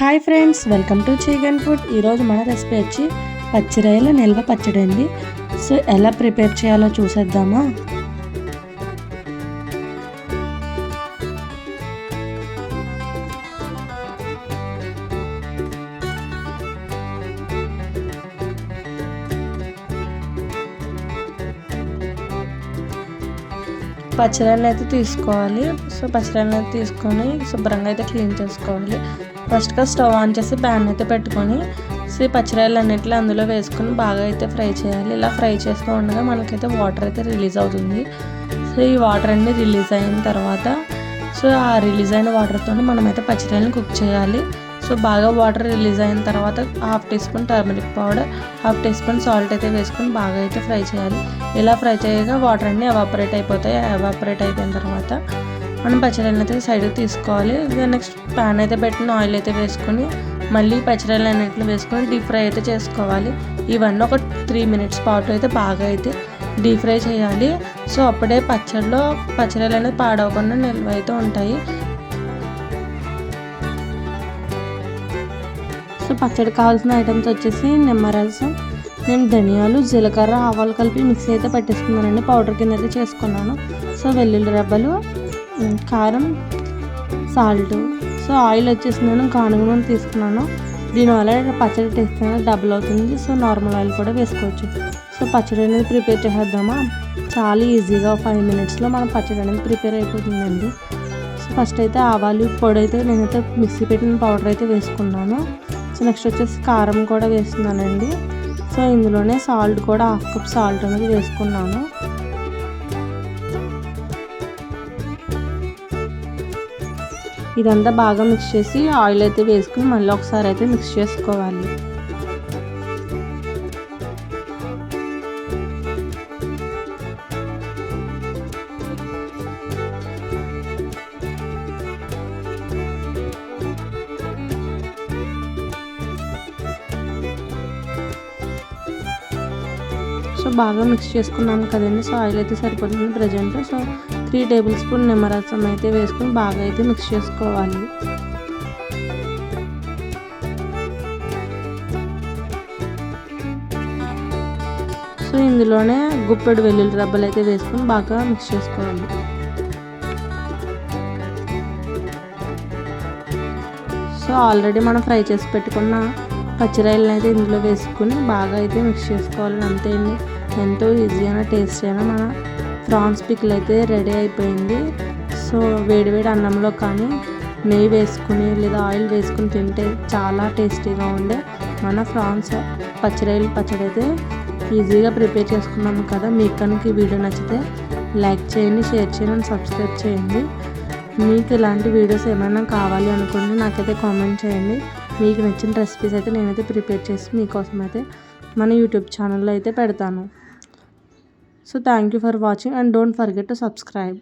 Hi friends welcome to chicken food. ఈరోజు మన recipe వచ్చి పచ్చిరాయల నిల్వ పచ్చడి అండి సో ఎలా ప్రిపేర్ చేయాలో చూసేద్దామా? పచ్చిరాయలు అయితే తీసుకోవాలి. సో పచ్చిరాయలు అయితే తీసుకొని శుభ్రంగా అయితే క్లీన్ చేసుకోవాలి. ఫస్ట్గా స్టవ్ ఆన్ చేసి ప్యాన్ అయితే పెట్టుకొని సో పచ్చిరాయలు అన్నింటిలో అందులో వేసుకొని బాగా అయితే ఫ్రై చేయాలి. ఇలా ఫ్రై చేస్తూ ఉండగా మనకైతే వాటర్ అయితే రిలీజ్ అవుతుంది. సో ఈ వాటర్ అన్ని రిలీజ్ అయిన తర్వాత సో ఆ రిలీజ్ అయిన వాటర్తో మనమైతే పచ్చిరాయలను కుక్ చేయాలి. సో బాగా వాటర్ రిలీజ్ అయిన తర్వాత half tea spoon turmeric powder half tea spoon salt అయితే వేసుకొని బాగా అయితే ఫ్రై చేయాలి. ఇలా ఫ్రై చేయగా వాటర్ అన్నీ ఎవాపరేట్ అయిపోతాయి. ఎవాపరేట్ అయిపోయిన తర్వాత మనం పచ్చిరాయలను అయితే సైడ్కి తీసుకోవాలి. నెక్స్ట్ ప్యాన్ అయితే పెట్టిన ఆయిల్ అయితే వేసుకొని మళ్ళీ పచ్చడిలు అన్నింటిని వేసుకొని డీప్ ఫ్రై అయితే చేసుకోవాలి. ఇవన్నీ ఒక త్రీ మినిట్స్ పాటు అయితే బాగా అయితే డీప్ ఫ్రై చేయాలి. సో అప్పుడే పచ్చడిలో పచ్చడిలు అనేది పాడవకుండా నిల్వ అయితే ఉంటాయి. సో పచ్చడి కావాల్సిన ఐటమ్స్ వచ్చేసి నిమ్మరసం నేను ధనియాలు జీలకర్ర ఆవాలు కలిపి మిక్సీ అయితే పెట్టేసుకున్నానండి. పౌడర్ కింద అయితే చేసుకున్నాను. సో వెల్లుల్లి రెబ్బలు కారం సాల్ట్ సో ఆయిల్ వచ్చేసి నేను గానుగ నూనె తీసుకున్నాను. దీనివల్ల పచ్చడి టేస్ట్ అనేది డబుల్ అవుతుంది. సో నార్మల్ ఆయిల్ కూడా వేసుకోవచ్చు. సో పచ్చడి అనేది ప్రిపేర్ చేసేద్దామా? చాలా ఈజీగా ఫైవ్ మినిట్స్లో మనం పచ్చడి అనేది ప్రిపేర్ అయిపోతుందండి. సో ఫస్ట్ అయితే ఆవాలు పొడి అయితే నేనైతే మిక్సీ పెట్టిన పౌడర్ అయితే వేసుకున్నాను. సో నెక్స్ట్ వచ్చేసి కారం కూడా వేస్తున్నానండి. సో ఇందులోనే సాల్ట్ కూడా హాఫ్ కప్ సాల్ట్ అనేది వేసుకున్నాను. ఇదంతా బాగా మిక్స్ చేసి ఆయిల్ అయితే వేసుకుని మళ్ళీ ఒకసారి అయితే మిక్స్ చేసుకోవాలి. సో బాగా మిక్స్ చేసుకున్నాం కదండి. సో ఆయిల్ అయితే సరిపోతుంది present. So three table spoon నిమ్మరసం అయితే వేసుకుని బాగా అయితే మిక్స్ చేసుకోవాలి. సో ఇందులోనే గుప్పెడు వెల్లుల్లి రబ్బలు అయితే వేసుకుని బాగా మిక్స్ చేసుకోవాలి. సో ఆల్రెడీ మనం ఫ్రై చేసి పెట్టుకున్న పచ్చిరాయలను అయితే ఇందులో వేసుకుని బాగా అయితే మిక్స్ చేసుకోవాలి అంతే అండి ఎంతో ఈజీ అయినా టేస్టీ అయినా మన ప్రాన్స్ పిక్లు అయితే రెడీ అయిపోయింది. సో వేడివేడి అన్నంలో కానీ నెయ్యి వేసుకుని లేదా ఆయిల్ వేసుకుని తింటే చాలా టేస్టీగా ఉండే మన ఫ్రాన్స్ పచ్చిరాయలు పచ్చడి అయితే ఈజీగా ప్రిపేర్ చేసుకున్నాము కదా. మీకు కనుక ఈ వీడియో నచ్చితే లైక్ చేయండి షేర్ చేయండి సబ్స్క్రైబ్ చేయండి. మీకు ఇలాంటి వీడియోస్ ఏమైనా కావాలి అనుకుంటే నాకైతే కామెంట్ చేయండి. మీకు నచ్చిన రెసిపీస్ అయితే నేనైతే ప్రిపేర్ చేసి మీకోసం అయితే మన యూట్యూబ్ ఛానల్లో అయితే పెడతాను. So thank you for watching and don't forget to subscribe